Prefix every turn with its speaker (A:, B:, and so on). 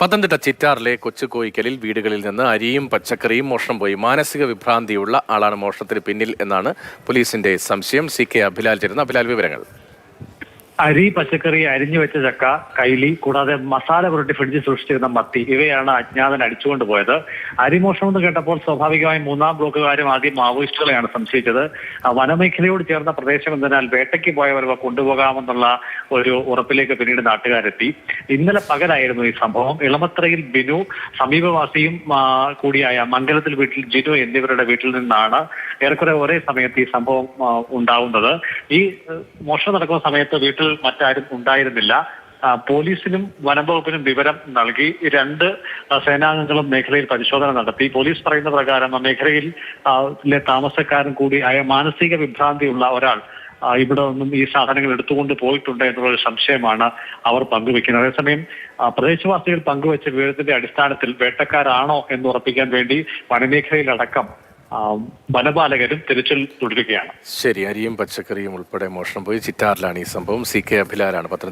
A: പത്തനംതിട്ട ചിറ്റാറിലെ കൊച്ചു കോയിക്കലിൽ വീടുകളിൽ നിന്ന് അരിയും പച്ചക്കറിയും മോഷണം പോയി. മാനസിക വിഭ്രാന്തിയുള്ള ആളാണ് മോഷണത്തിന് പിന്നിൽ എന്നാണ് പോലീസിന്റെ സംശയം. സി കെ അഭിലാൽ ചേരുന്ന. അഭിലാൽ വിവരങ്ങൾ.
B: അരി പച്ചക്കറി അരിഞ്ഞു വെച്ച ചക്ക കൈലി കൂടാതെ മസാല പുരട്ടി ഫ്രിഡ്ജിൽ സൂക്ഷിച്ചിരുന്ന മത്തി. ഇവയാണ് അജ്ഞാതൻ അടിച്ചുകൊണ്ട് പോയത്. അരിമോഷണം എന്ന് കേട്ടപ്പോൾ സ്വാഭാവികമായും മൂന്നാം ബ്ലോക്കുകാരും ആദ്യം മാവോയിസ്റ്റുകളെയാണ് സംശയിച്ചത്. വനമേഖലയോട് ചേർന്ന പ്രദേശം എന്നതിനാൽ വേട്ടയ്ക്ക് പോയവർ കൊണ്ടുപോകാമെന്നുള്ള ഒരു ഉറപ്പിലേക്ക് പിന്നീട് നാട്ടുകാരെത്തി. ഇന്നലെ പകലായിരുന്നു ഈ സംഭവം. ഇളമത്രയിൽ ബിനു സമീപവാസിയും കൂടിയായ മംഗലത്തിൽ വീട്ടിൽ ജിനു എന്നിവരുടെ വീട്ടിൽ നിന്നാണ് ഏറെക്കുറെ ഒരേ സമയത്ത് ഈ സംഭവം ഉണ്ടാവുന്നത്. ഈ മോഷണം നടക്കുന്ന സമയത്ത് വീട്ടിൽ മറ്റാരും ഉണ്ടായിരുന്നില്ല. പോലീസിനും വനംവകുപ്പിനും വിവരം നൽകി രണ്ട് സേനാംഗങ്ങളും മേഖലയിൽ പരിശോധന നടത്തി. പോലീസ് പറയുന്ന പ്രകാരം മേഖലയിൽ താമസക്കാരൻ കൂടി ആയ മാനസിക വിഭ്രാന്തിയുള്ള ഒരാൾ ഇവിടെ നിന്നും ഈ സാധനങ്ങൾ എടുത്തുകൊണ്ട് പോയിട്ടുണ്ട് എന്നുള്ളൊരു സംശയമാണ് അവർ പങ്കുവെക്കുന്നത്. അതേസമയം പ്രദേശവാസികൾ പങ്കുവെച്ച വിവരത്തിന്റെ അടിസ്ഥാനത്തിൽ വേട്ടക്കാരാണോ എന്ന് ഉറപ്പിക്കാൻ വേണ്ടി വനമേഖലയിലടക്കം വനപാലകരും തിരച്ചിൽ തുടരുകയാണ്.
A: ശരി അരിയും പച്ചക്കറിയും ഉൾപ്പെടെ മോഷണം പോയി. ചിറ്റാറിലാണ് ഈ സംഭവം. C K അഭിലാലാണ് Pathanamthitta